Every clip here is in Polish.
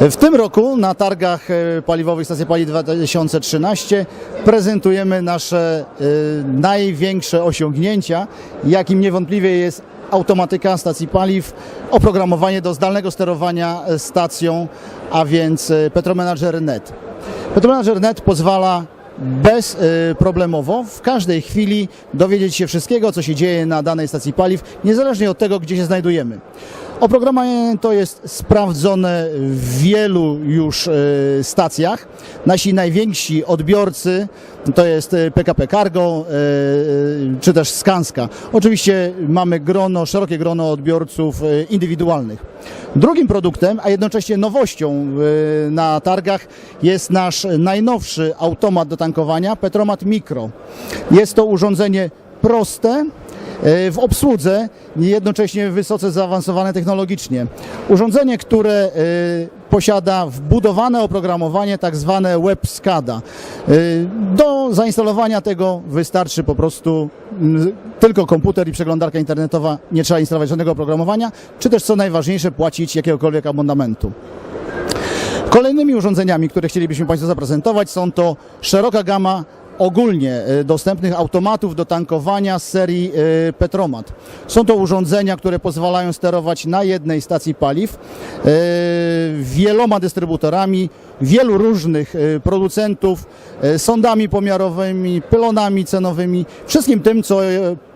W tym roku na targach e, paliwowych Stacji Paliw 2013 prezentujemy nasze e, największe osiągnięcia, jakim niewątpliwie jest automatyka stacji paliw, oprogramowanie do zdalnego sterowania e, stacją, a więc e, Petromanager Net. Petromanager Net pozwala bezproblemowo w każdej chwili dowiedzieć się wszystkiego, co się dzieje na danej stacji paliw, niezależnie od tego, gdzie się znajdujemy. Oprogramowanie to jest sprawdzone w wielu już e, stacjach. Nasi najwięksi odbiorcy to jest e, PKP Cargo e, czy też Skanska. Oczywiście mamy grono, szerokie grono odbiorców e, indywidualnych. Drugim produktem, a jednocześnie nowością e, na targach jest nasz najnowszy automat do tankowania Petromat Micro. Jest to urządzenie proste, e, w obsłudze, jednocześnie wysoce zaawansowane technologicznie. Urządzenie, które e, posiada wbudowane oprogramowanie, tak zwane WebSCADA. E, Do zainstalowania tego wystarczy po prostu tylko komputer i przeglądarka internetowa, nie trzeba instalować żadnego oprogramowania, czy też co najważniejsze płacić jakiegokolwiek abonamentu. Kolejnymi urządzeniami, które chcielibyśmy Państwu zaprezentować są to szeroka gama ogólnie e, dostępnych automatów do tankowania z serii e, Petromat. Są to urządzenia, które pozwalają sterować na jednej stacji paliw e, wieloma dystrybutorami, wielu różnych producentów, sondami pomiarowymi, pylonami cenowymi, wszystkim tym, co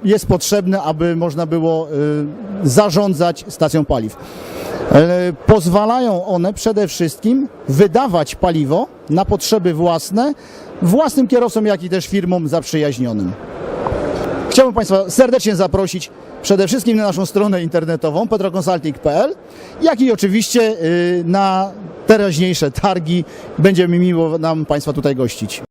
jest potrzebne, aby można było zarządzać stacją paliw. E, Pozwalają one przede wszystkim wydawać paliwo na potrzeby własne, własnym kierowcom, jak i też firmom zaprzyjaźnionym. Chciałbym Państwa serdecznie zaprosić przede wszystkim na naszą stronę internetową petroconsulting.pl, jak i oczywiście y, na teraźniejsze targi. Będziemy miło nam Państwa tutaj gościć.